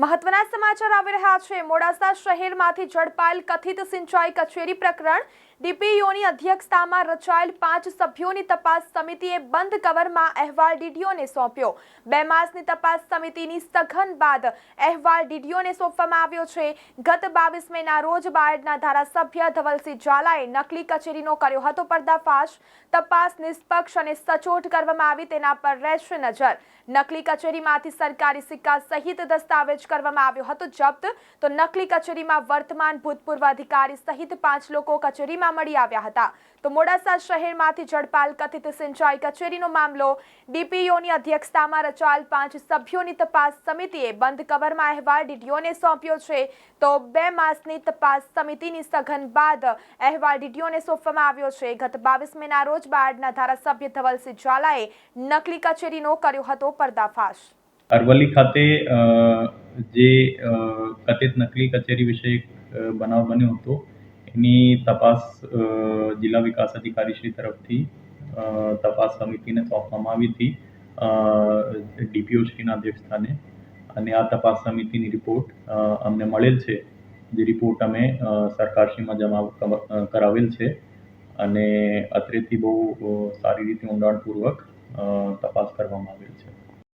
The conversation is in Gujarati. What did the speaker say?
મહત્વના સમાચાર આવી રહ્યા છે. મોડાસા શહેરમાંથી ઝડપાયેલ કથિત સિંચાઈ કચેરી પ્રકરણ ડીપીઓની અધ્યક્ષતામાં રચાયેલ પાંચ સભ્યોની તપાસ સમિતિએ બંધ કવરમાં અહેવાલ ડીડીઓને સોંપ્યો. બે માસની તપાસ સમિતિની સઘન બાદ અહેવાલ ડીડીઓને સોંપવામાં આવ્યો છે. ગત બાવીસ મેના રોજ બાયડના ધારાસભ્ય ધવલસિંહ ઝાલાએ નકલી કચેરીનો કર્યો હતો પર્દાફાશ. તપાસ નિષ્પક્ષ અને સચોટ કરવામાં આવી તેના પર રહેશે નજર. નકલી કચેરીમાંથી સરકારી સિક્કા સહિત દસ્તાવેજ કરવામાં આવ્યો હતો જપ્ત. તો નકલી કચેરીમાં વર્તમાન ભૂતપૂર્વ અધિકારી સહિત પાંચ લોકો કચેરીમાં મળી આવ્યા હતા. તો મોડાસા શહેરમાંથી ઝડપાલ કથિત સિંચાઈ કચેરીનો મામલો ડીપીઓની અધ્યક્ષતામાં રચાયેલ પાંચ સભ્યોની તપાસ સમિતિએ બંધ કવરમાં અહેવાલ ડીડીઓને સોંપ્યો છે. તો બે માસની તપાસ સમિતિની સઘન બાદ અહેવાલ ડીડીઓને સોંપવામાં આવ્યો છે. ગત બાવીસ મેના રોજ બાયડના ધારાસભ્ય ધવલસિંહ ઝાલાએ નકલી કચેરીનો કર્યો હતો પર્દાફાશ. અરવલ્લી ખાતે જે કથિત નકલી કચેરી વિશે એક બનાવ બન્યો હતો, એની તપાસ જિલ્લા વિકાસ અધિકારી શ્રી તરફથી તપાસ સમિતિને સોંપવામાં આવી હતી ડીપીઓ શ્રીના અધ્યક્ષસ્થાને. અને આ તપાસ સમિતિની રિપોર્ટ અમને મળેલ છે. જે રિપોર્ટ અમે સરકારશ્રીમાં જમા કરાવેલ છે. અને અત્રેથી બહુ સારી રીતે ઊંડાણપૂર્વક તપાસ કરવામાં આવેલ છે.